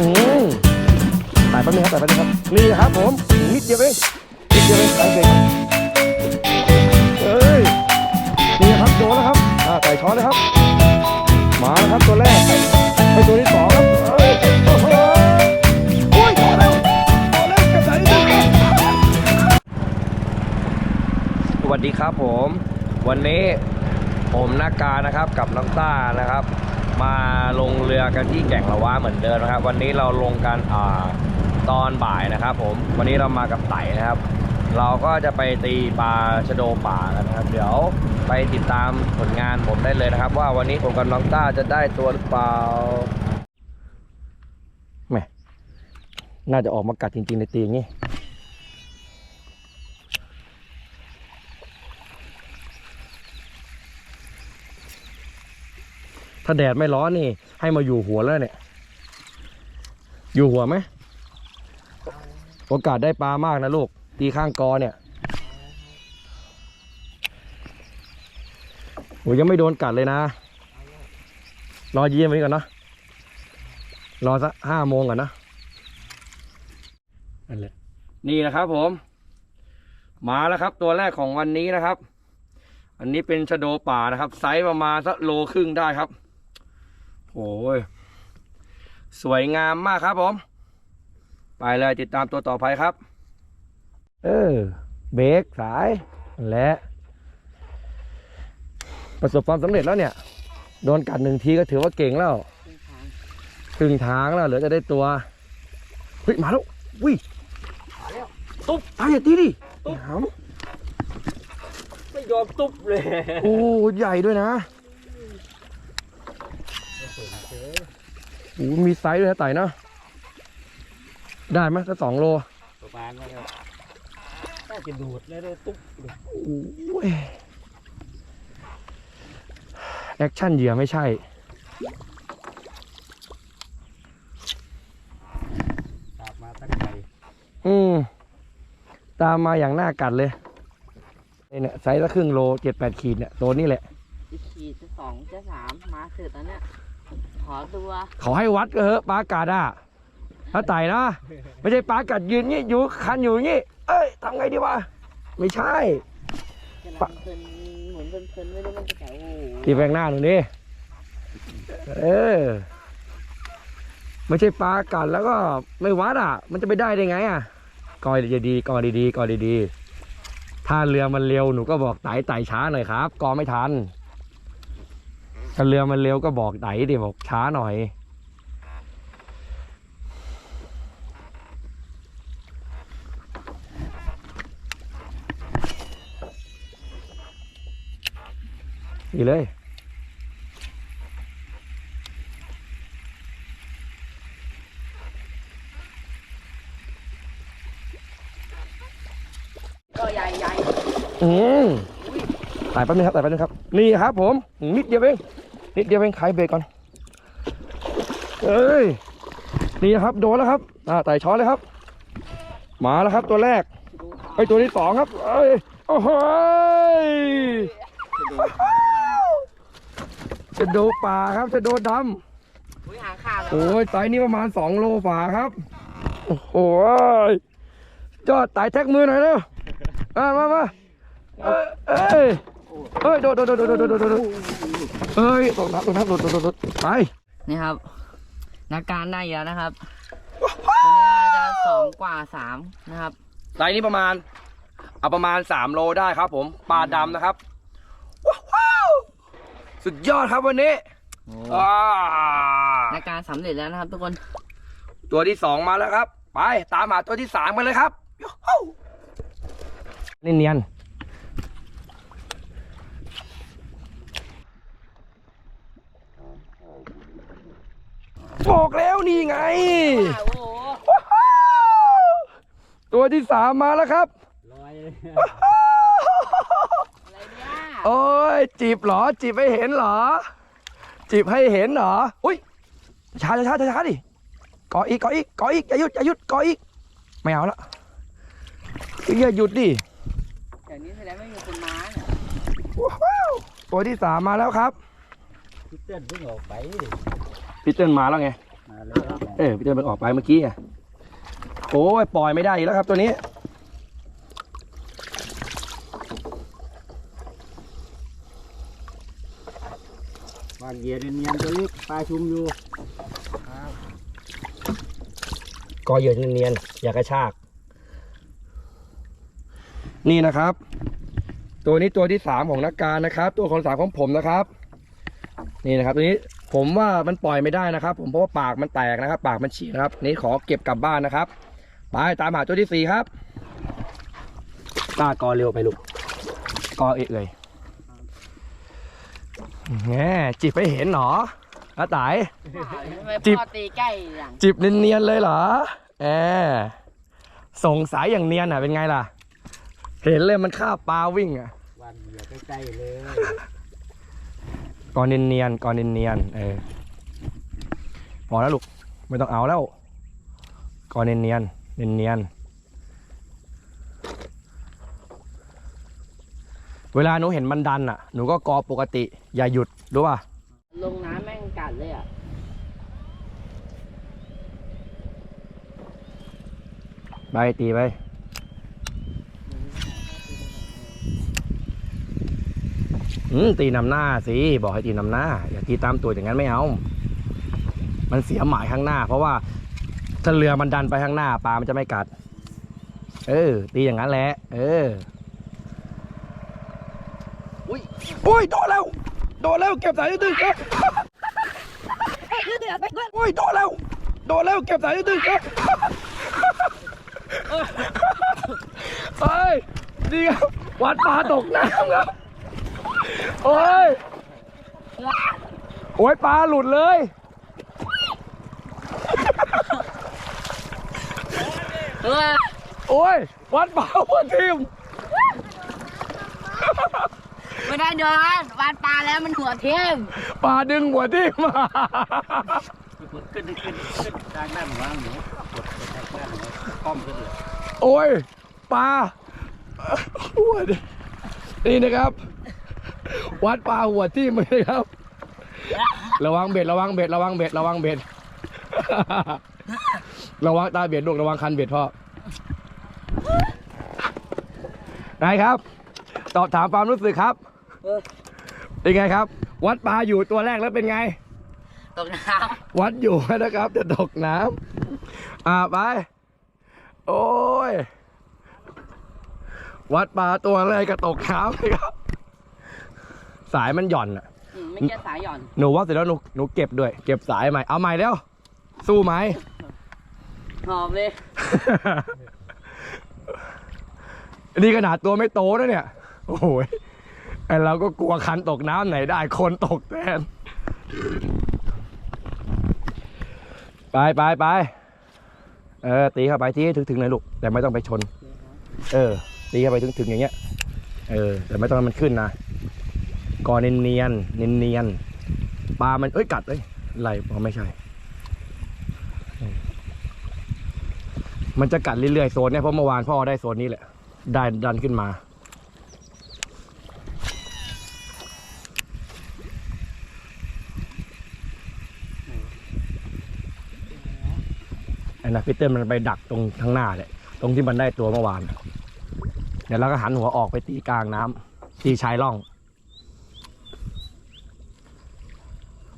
อืมถ่ายแป๊บนึงครับถ่ายแป๊บนึงครับ นี่ครับผมนิดเดียวเองนิดเดียวเองโอเคครับเอ้ย นี่ครับโดนแล้วครับ อ่าไก่ช้อนเลยครับ มาแล้วครับตัวแรกไปตัวที่สองครับเอ้ยโอ้โหโอ้ยพอแล้วพอแล้วกระใสนิดเดียวสวัสดีครับผม วันนี้ผมนักการนะครับกับน้องต้านะครับ มาลงเรือกันที่แก่งละวะเหมือนเดิมนะครับ วันนี้เราลงกันอ่าตอนบ่ายนะครับ ผมวันนี้เรามากับไต่นะครับ เราก็จะไปตีปลาชะโดป่ากันนะครับ เดี๋ยวไปติดตามผลงานผมได้เลยนะครับ ว่าวันนี้ผมกับน้องต้าจะได้ตัวหรือเปล่าแหมน่าจะออกมากัดจริงๆในตีอย่างนี้ ถ้าแดดไม่ร้อนนี่ ให้มาอยู่หัวแล้วเนี่ย อยู่หัวไหม โอกาสได้ปลามากนะลูก ตีข้างกอเนี่ยโอ้ยยังไม่โดนกัดเลยนะ รอเยี่ยมไว้ก่อนเนาะ รอสักห้าโมงก่อนนะนั่นแหละ นี่นะครับผม มาแล้วครับตัวแรกของวันนี้นะครับ อันนี้เป็นชะโดป่านะครับ ไซส์ประมาณสักโลครึ่งได้ครับ โอ้ยสวยงามมากครับผม ไปเลยติดตามตัวต่อไปครับ เออ เบรกสาย และ ประสบความสำเร็จแล้วเนี่ย โดนกัดหนึ่งทีก็ถือว่าเก่งแล้วครึ่งทางแล้วเหลือจะได้ตัว เฮ้ย มาแล้ววิตุ๊บตายอย่าตีดิตุ๊บหามไม่ยอมตุ๊บเลย โอ้ ใหญ่ด้วยนะ โอ้มีไซส์ด้วยนะไต่เนาะได้ไหมสักสองโล ประมาณนั้นครับน่าจะดูดแล้วได้ตุ๊บเลยโอ้ยแอคชั่นเหยื่อไม่ใช่ ตามมาตั้งใจอืม ตามมาอย่างหน้ากัดเลยเนี่ยไซส์ละครึ่งโลเจ็ดแปดขีดเนี่ยตัวนี้แหละจะขีดจะสองจะสามมาเสร็จแล้วเนี่ยข อตัว เขาให้วัดก็เหอะปลากัดอะถ้าไต่นะไม่ใช่ปลากัดยืนงี้อยู่คันอยู่งี้ เอ้ยทำไงดีวะไม่ใช่กำลังเพลินเหมือนเพลินๆไม่รู้มันจะแก่โอ้โหตีแปลงหน้าหนูดิเออไม่ใช่ปลากัดแล้วก็ไม่วัดอะ มันจะไปได้ได้ไงอะกอยดีๆกอยดีๆกอยดีๆถ้าเรือมันเร็วหนูก็บอกไต่ไต่ช้าหน่อยครับกอไม่ทัน ถ้าเรือมันเร็วก็บอกไต่ดิบอกช้าหน่อยดีเลยก็ใหญ่ใหญ่อืมถ่ายแป๊บนึงครับถ่ายแป๊บนึงครับ นี่ครับผมนิดเดียวเอง นิดเดียวเองขายเบรกก่อนเอ้ยนี่นะครับโดนแล้วครับอ่าไต่ช้อนเลยครับ มาแล้วครับตัวแรกไอตัวที่สองครับเอ้ยโอ้โหจะโดป่าครับจะโดดำอุ้ยหางขาดแล้วโอ้ยไตนี่ประมาณสองโลฝ่าครับ โอ้โหยจอดไต่แท็กมือหน่อยเร็วอะมามาเอ้ยเอ้ยเอ้ยโดดโดดโดดโดดโดดโดดโดด เอ้ยตกน้ำตกน้ำโดดโดดโดดโดดไปนี่ครับ นักการได้เยอะนะครับตัวนี้น่าจะสองกว่าสามนะครับไตนี่ประมาณ เอาประมาณสามโลได้ครับ ผมปลาดำนะครับว้าวสุดยอดครับวันนี้โอ้อ่านักการสำเร็จแล้วนะครับ ทุกคนตัวที่สองมาแล้วครับ ไปตามหาตัวที่สามกันเลยครับยูฮูนี่เนียน บอกแล้วนี่ไง โอ้โหตัวที่สามมาแล้วครับลอยเลยอะไรเนี่ยโอ้ยจีบเหรอ จีบให้เห็นเหรอ จีบให้เห็นเหรออุ้ยช้าช้าช้าช้าดิก่ออีกก่ออีกก่ออีกอย่าหยุดอย่าหยุดก่ออีกไม่เอาละอย่าหยุดดิเดี๋ยวนี้แสดงไม่มีคนมาเนี่ยว้าวตัวที่สามมาแล้วครับ พี่เต้นเพิ่งออกไป พี่เติ้ลมาแล้วไงมมาเลยครับเออพี่เติ้ลมันออกไปเมื่อกี้อะโอ้ยปล่อยไม่ได้อีกแล้วครับ ตัวนี้วางเหยื่อเนียนๆตัวนี้ปลาชุมอยู่กอเหยื่อเนียนๆอย่ากระชาก นี่นะครับ ตัวนี้ตัวที่สามของนักการนะครับ ตัวคนสามของผมนะครับ นี่นะครับ ตัวนี้ ผมว่ามันปล่อยไม่ได้นะครับ ผมเพราะว่าปากมันแตกนะครับ ปากมันฉีกนะครับ นี่ขอเก็บกลับบ้านนะครับไปตามหาตัวที่สี่ครับตากอเร็วไปลูกกอเอะเลยแง่จิบไปเห็นหนออาตายไม่จิบพ่อตีใกล้อย่างจิบเนียนๆเลยเหรอแอมสงสัยอย่างเนียนอะเป็นไงล่ะ เห็นเลยมันฆ่าปลาวิ่งอะวางเหยื่อใกล้ๆเลย ก่อนเนียนๆก่อนเนียนๆเออพอแล้วลูกไม่ต้องเอาแล้วก่อนเนียนๆเนียนๆเวลาหนูเห็นมันดันอะหนูก็กอปกติอย่าหยุดรู้ป่ะลงน้ำแม่งกัดเลยอะไปตีไป อืมตีนำหน้าสิบอกให้ตีนำหน้า อย่าตีตามตัวอย่างนั้นไม่เอา มันเสียหมายข้างหน้า เพราะว่าถ้าเรือมันดันไปข้างหน้าปลามันจะไม่กัด เออ ตีอย่างนั้นแหละ เอออุ้ยโอ้ยโดนแล้ว โดนแล้วเก็บสายตึงครับโอ้ยโดนแล้ว โดนแล้วเก็บสายตึงครับเฮ้ยนี่ครับวัดปลาตกน้ำครับ โอ้ย โอ้ยปลาหลุดเลยเออโอ้ย วัดปลาหัวทิมไม่ได้เดินวานปลาแล้วมันหัวเทียมปลาดึงหัวทิมขึ้นขึ้นขึ้นทางด้านวางหนูกดไปทางด้านหนูคล่อมขึ้นเลยโอ้ยปลาหัวทิ่มนี่นะครับ วัดปลาหัวทิมเลยครับ ระวังเบ็ดระวังเบ็ดระวังเบ็ดระวังเบ็ด ระวังตาเบ็ดลูกระวังคันเบ็ดพ่อไงครับ ตอบถามความรู้สึกครับเออเป็นไงครับ วัดปลาอยู่ตัวแรกแล้วเป็นไง ตกน้วัดอยู่นะครับจะตกน้ำอ่าไป โอ้ย วัดปลาตัวแรกก็ตกน้ำเลยครับ สายมันหย่อนอะำอืมไม่ใช่สายหย่อนหนูว่าเสร็จแล้วหนูหนูเก็บด้วย เก็บสายใหม่เอาใหม่แล้วสู้ไหม หอบเลย นี่ขนาดตัวไม่โตนะเนี่ย โอ้โหยไอเราก็กลัวคันตกน้ำไหนได้ คนตกแทน ไปไปไปเออ ตีเข้าไปที่ให้ถึงๆเลยลูก แต่ไม่ต้องไปชน เออ ตีเข้าไปถึงๆอย่างเงี้ย เออ แต่ไม่ต้องให้มันขึ้นนะ ก่อนเนียนเนียนเนียนปลา มันเอ้ยกัดเลยไหลอ๋อไม่ใช่ มันจะกัดเรื่อยๆโซนเนี่ยเพราะเมื่อวานพ่อได้โซนนี้แหละได้ดันขึ้นมาไอ้นะพีเตอร์มันไปดักตรงข้างหน้าเลยตรงที่มันได้ตัวเมื่อวาน เดี๋ยวเราก็หันหัวออกไปตีกลางน้ำตีชายร่อง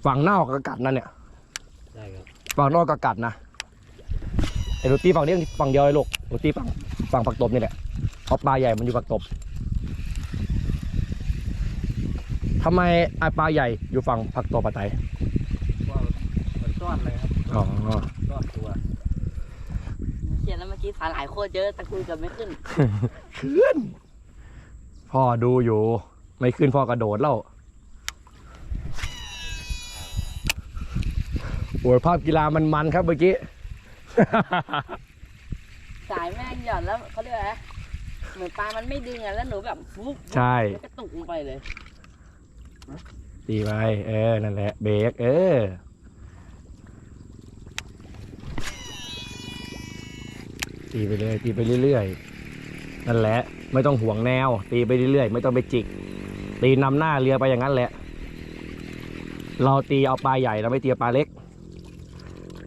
ฝั่งนอกก็กัดนะเนี่ยได้ครับฝั่งนอกก็กัดนะไอ้ดูตีฝั่งนี้ฝั่งเดียวเลยลูกดูตีฝั่งฝั่งผักตบนี่แหละเพราะปลาใหญ่มันอยู่ผักตบทำไมไอ้ปลาใหญ่อยู่ฝั่งผักตบปะไตว่ามันซ่อนเลยครับอ๋อซ่อนตัวเขียนแล้วเมื่อกี้สาหร่ายโคตรเยอะตะกุยเกับไม่ขึ้น ขึ้น พ่อดูอยู่ ไม่ขึ้นพ่อกระโดดแล้ว โอ้ยภาพกีฬามันมันครับเมื่อกี้ สายแม่งหย่อนแล้วเขาเรียกอะไรนะเหมือนปลามันไม่ดึงอะแล้วหนูแบบฟุ๊บใช่ แล้วก็ตุกลงไปเลย ตีไปเออ นั่นแหละ เบรกเออ ตีไปเลย ตีไปเรื่อยๆ นั่นแหละ ไม่ต้องห่วงแนว ตีไปเรื่อยๆ ไม่ต้องไปจิก ตีนำหน้าเรือไปอย่างนั้นแหละ เราตีเอาปลาใหญ่เราไม่ตีเอาปลาเล็ก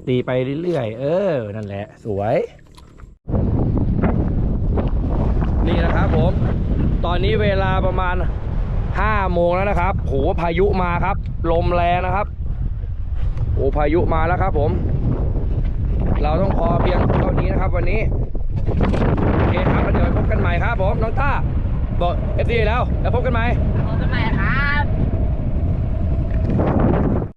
ตีไปเรื่อยๆ เออ นั่นแหละ สวย นี่นะครับผม ตอนนี้เวลาประมาณ5โมงแล้วนะครับ โห พายุมาครับ ลมแรงนะครับ โอ้พายุมาแล้วครับผม เราต้องพอเพียงเท่านี้นะครับ วันนี้ โอเคครับแล้วเดี๋ยวพบกันใหม่ครับผม น้องต้า บอกเอฟซีแล้ว แล้วพบกันใหม่ พบกันใหม่ครับ